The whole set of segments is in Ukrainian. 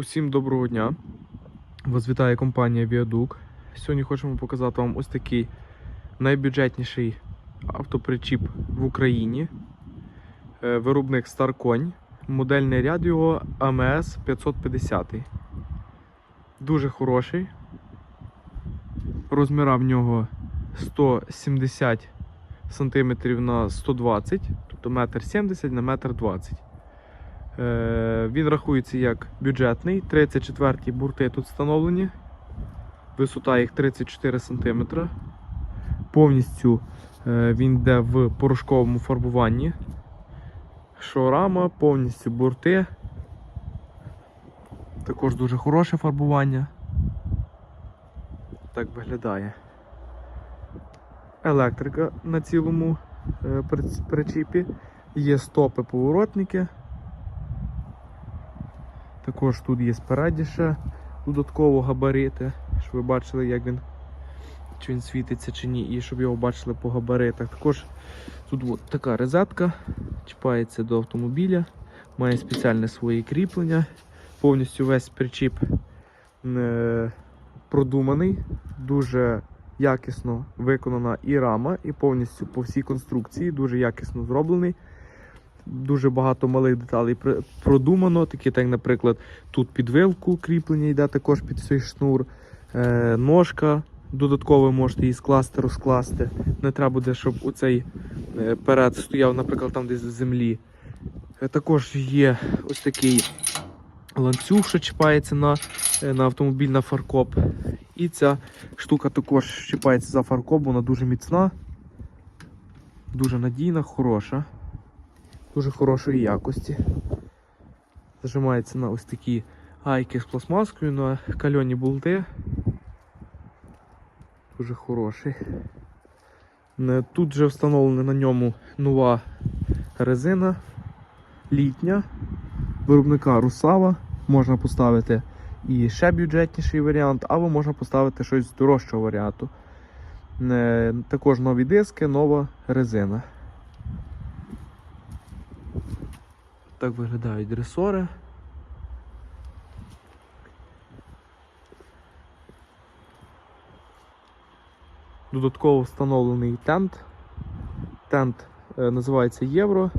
Усім доброго дня. Вас вітає компанія Viaduc. Сьогодні хочемо показати вам ось такий найбюджетніший автопричіп в Україні. Е, Виробник Starcoin. Модельний ряд його AMS 550. Дуже хороший. Розміра в нього 170 см на 120 тобто 1,70 на 1,20 м. Е, Він рахується як бюджетний. 34 бурти тут встановлені. Висота їх 34 см. Повністю е, він йде в порошковому фарбуванні. Шорама, повністю бурти. Також дуже хороше фарбування. Так виглядає. Електрика на цілому е, причіпі. Є стопи поворотники. Також тут є спереді ще додатково габарити, щоб ви бачили, як він, чи він світиться чи ні, і щоб його бачили по габаритах. Також тут от така розетка, чіпається до автомобіля, має спеціальне своє кріплення. Повністю весь причіп е, продуманий, дуже якісно виконана і рама, і повністю по всій конструкції, дуже якісно зроблений. Дуже багато малих деталей продумано, такі, так, наприклад, тут під вилку кріплення йде також під цей шнур, е, ножка. Додатково можете її скласти, розкласти. Не треба буде, щоб у цей е, перед стояв, наприклад, там десь в землі. Е, також є ось такий ланцюг, що чіпається на, е, на автомобіль на фаркоп. І ця штука також чіпається за фаркоп, вона дуже міцна, дуже надійна, хороша дуже хорошої якості. Зажимається на ось такі гайки з пластмаскою на кальоні болти. Дуже хороший. Тут вже встановлена на ньому нова резина літня виробника Русава. Можна поставити і ще бюджетніший варіант, або можна поставити щось з дорожчого варіанту. Е, Також нові диски, нова резина. Так виглядають дресори. Додатково встановлений тент. Тент е, називається Євро.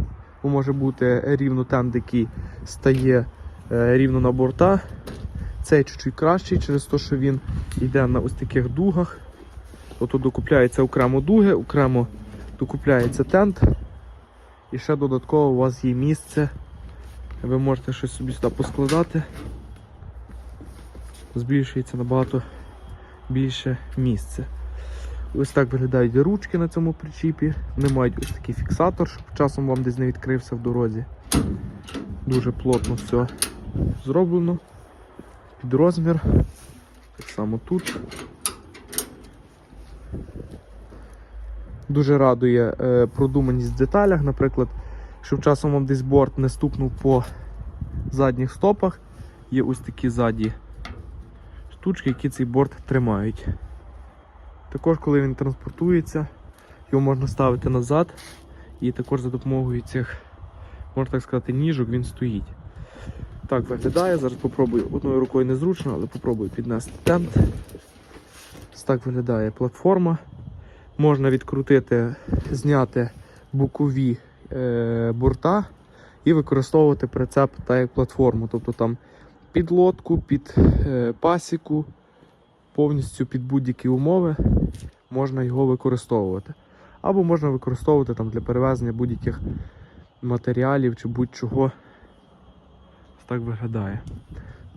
Може бути рівно тент, який стає е, рівно на борта. Цей чуть-чуть кращий через те, що він йде на ось таких дугах. Ото докупляється окремо дуги, окремо докупляється тент. І ще додатково у вас є місце. Ви можете щось собі сюди поскладати. Збільшується набагато більше місце. Ось так виглядають ручки на цьому причіпі. Вони мають ось такий фіксатор, щоб часом вам десь не відкрився в дорозі. Дуже плотно все зроблено. Під розмір. Так само тут. Дуже радує е, продуманість в деталях. Наприклад, щоб часом вам десь борт не стукнув по задніх стопах, є ось такі ззаді штучки, які цей борт тримають. Також, коли він транспортується, його можна ставити назад, і також за допомогою цих, можна так сказати, ніжок він стоїть. Так виглядає. Зараз попробую одною рукою незручно, але попробую піднести тент. Ось так виглядає платформа. Можна відкрутити, зняти бокові борта і використовувати прицеп так як платформу. Тобто там під лодку, під е, пасіку, повністю під будь-які умови можна його використовувати. Або можна використовувати там для перевезення будь-яких матеріалів чи будь-чого. Так виглядає.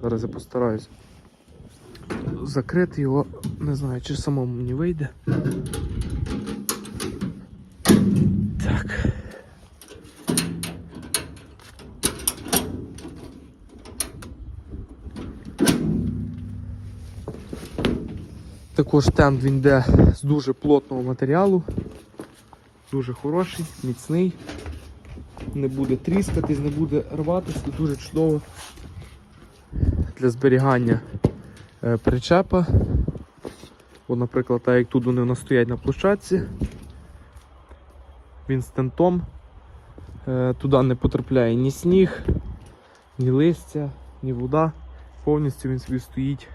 Зараз я постараюсь закрити його, не знаю, чи самому мені вийде. Також тент він йде з дуже плотного матеріалу. Дуже хороший, міцний. Не буде тріскатись, не буде рватися, дуже чудово для зберігання е, причепа. От, наприклад, так як тут вони у нас стоять на площадці. Він з тентом. Е, Туди не потрапляє ні сніг, ні листя, ні вода. Повністю він собі стоїть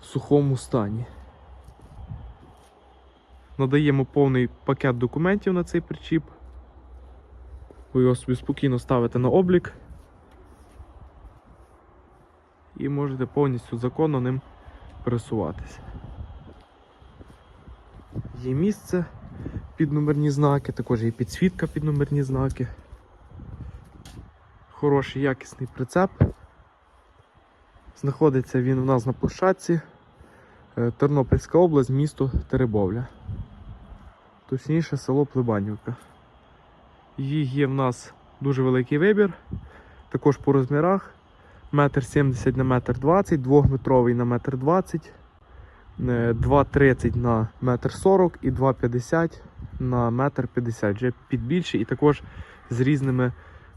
в сухому стані. Надаємо повний пакет документів на цей причіп. Ви його собі спокійно ставите на облік. І можете повністю законно ним пересуватися. Є місце під номерні знаки, також є підсвітка під номерні знаки. Хороший якісний прицеп. Знаходиться він у нас на площадці е, Тернопільська область, місто Теребовля. Точніше, село Плебанівка. Їх є в нас дуже великий вибір. Також по розмірах. Метр 70 на метр 20, 2-метровий на метр 20, е, 2,30 на метр 40 і 2,50 на метр 50. Вже підбільший і також з, різними,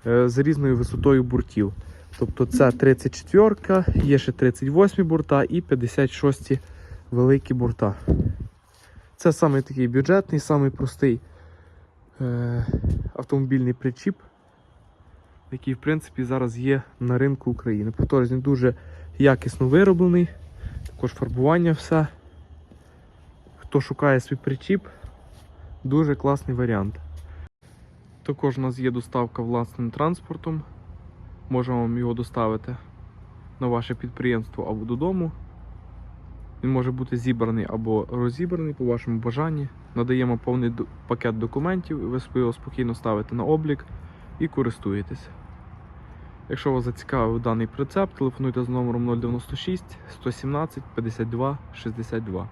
е, з різною висотою буртів. Тобто це 34, ка є ще 38 бурта і 56 великі бурта. Це саме такий бюджетний, самий простий е, автомобільний причіп, який в принципі зараз є на ринку України. Повторюсь, він дуже якісно вироблений, також фарбування все. Хто шукає свій причіп, дуже класний варіант. Також у нас є доставка власним транспортом. Можемо вам його доставити на ваше підприємство або додому. Він може бути зібраний або розібраний по вашому бажанні. Надаємо повний пакет документів, і ви його спокійно ставите на облік і користуєтесь. Якщо вас зацікавив даний прицеп, телефонуйте з номером 096 117 52 62.